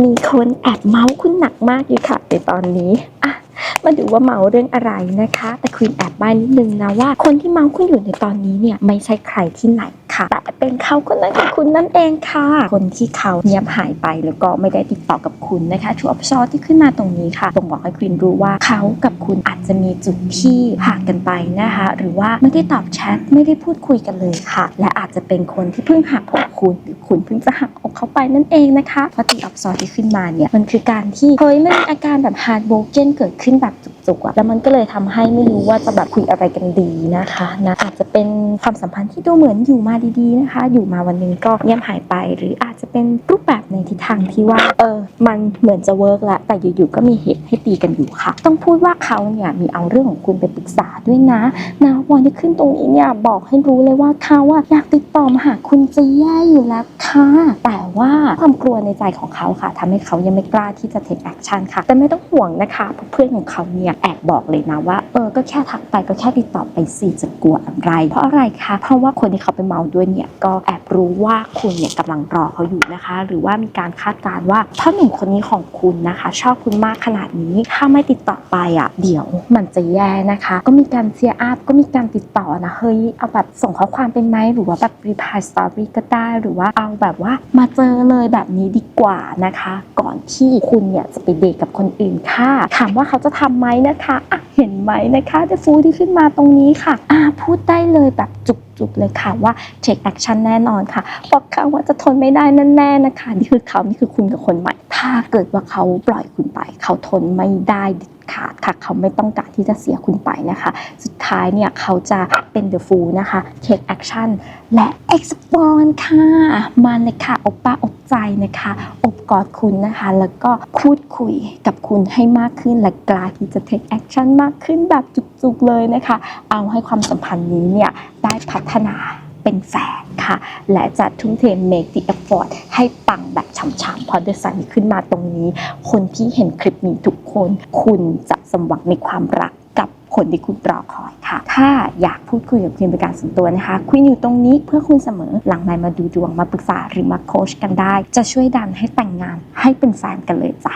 มีคนแอบเมาส์คุณหนักมากอยู่ค่ะในตอนนี้อะมาดูว่าเมาเรื่องอะไรนะคะ แต่คุณแอบบ้านนิดนึงนะว่า คนที่เมาคุณอยู่ในตอนนี้เนี่ยไม่ใช่ใครที่ไหนค่ะ แต่เป็นเขาคนนั้นคือคุณนั่นเองค่ะ คนที่เขาเงียบหายไปแล้วก็ไม่ได้ติดต่อกับคุณนะคะชูอัพชอที่ขึ้นมาตรงนี้ค่ะบ่งบอกให้คุณรู้ว่าเขากับคุณอาจจะมีจุดที่ห่างกันไปนะคะ หรือว่าไม่ได้ตอบแชทไม่ได้พูดคุยกันเลยค่ะ และอาจจะเป็นคนที่เพิ่งหักอก คุณหรือคุณเพิ่งจะหักอกเขาไปนั่นเองนะคะพราตีออฟซอที่ขึ้นมาเนี่ยมันคือการที่เฮ้ยมันมีอาการแบบฮาร์ดโบเกนเกิดขึ้นแบบ จุกอะแล้วมันก็เลยทำให้ไม่รู้ว่าจะแบบคุยอะไรกันดีนะคะนะอาจจะเป็นความสัมพันธ์ที่ดูเหมือนอยู่มาดีๆนะคะ อยู่มาวันหนึงก็เงียบหายไป หรืออาจจะเป็นรูปแบบในทิศทางที่ว่าเออมันเหมือนจะเวิร์กแล้วแต่อยู่ๆก็มีเหตุให้ตีกันอยู่ค่ะ ต้องพูดว่าเขาเนี่ยมีเอาเรื่องของคุณไปปรึกษาด้วยนะนะวันที่ขึ้นตรงนี้เนี่ยบอกให้รู้เลยว่าเขาอะอยากติดต่อมาหาคุณจะแย่อยู่แล้วค่ะแต่ ว่าความกลัวในใจของเขาค่ะทำให้เขายังไม่กล้าที่จะ take action ค่ะ แต่ไม่ต้องห่วงนะคะเพื่อนของเขาเนี่ยแอบบอกเลยนะว่าเออก็แค่ทักไปก็แค่ติดต่อไปสิจะกลัวอะไร เพราะอะไรคะเพราะว่าคนที่เขาไปเมาด้วยเนี่ยก็แอบรู้ว่าคุณเนี่ยกำลังรอเขาอยู่นะคะ หรือว่ามีการคาดการณ์ว่าถ้าหนุ่มคนนี้ของคุณนะคะ ชอบคุณมากขนาดนี้ถ้าไม่ติดต่อไปอะเดี๋ยวมันจะแย่นะคะ ก็มีการเชียร์อัพก็มีการติดต่อนะเฮ้ยเอาแบบส่งข้อความเป็นไหมหรือว่าแบบรีพายสตอรี่ก็ได้หรือว่าเอาแบบว่ามาเจอเลยแบบนี้ดีกว่านะคะ ก่อนที่คุณเนี่ยจะไปเดทกับคนอื่นค่ะ ถามว่าเขาจะทำไหมนะคะะเห็นไหมนะคะเดฟูที่ขึ้นมาตรงนี้ค่ะอ่าพูดได้เลยแบบจุกๆเลยค่ะว่า take action แน่นอนค่ะบอกเขาว่าจะทนไม่ได้แน่ๆนะคะนี่คือเขานี่คือคุณกับคนใหม่ ถ้าเกิดว่าเขาปล่อยคุณไป เขาทนไม่ได้ขาดค่ะ เขาไม่ต้องการที่จะเสียคุณไปนะคะ สุด ท้ายเนี่ยเขาจะเป็น the fool นะคะ take action และ expand ค่ะมาเลยค่ะอบป้าอบใจนะคะ อบกอดคุณนะคะ แล้วก็พูดคุยกับคุณให้มากขึ้น และกล้าที่จะ take action มากขึ้นแบบจุกๆเลยนะคะ เอาให้ความสัมพันธ์นี้เนี่ยได้พัฒนาเป็นแฟนค่ะ และจะทุ่มเท make the effort ให้ปังแบบฉ่ำๆเพราะเดซันขึ้นมาตรงนี้ คนที่เห็นคลิปนี้ทุกคน คุณจะสมหวังในความรัก กับคนที่คุณรอคอยค่ะ ถ้าอยากพูดคุยกับคุณเป็นการส่วนตัวนะคะคุยอยู่ตรงนี้เพื่อคุณเสมอหลังไลน์มาดูดวงมาปรึกษาหรือมาโค้ชกันได้ จะช่วยดันให้แต่งงานให้เป็นแฟนกันเลยจ้ะ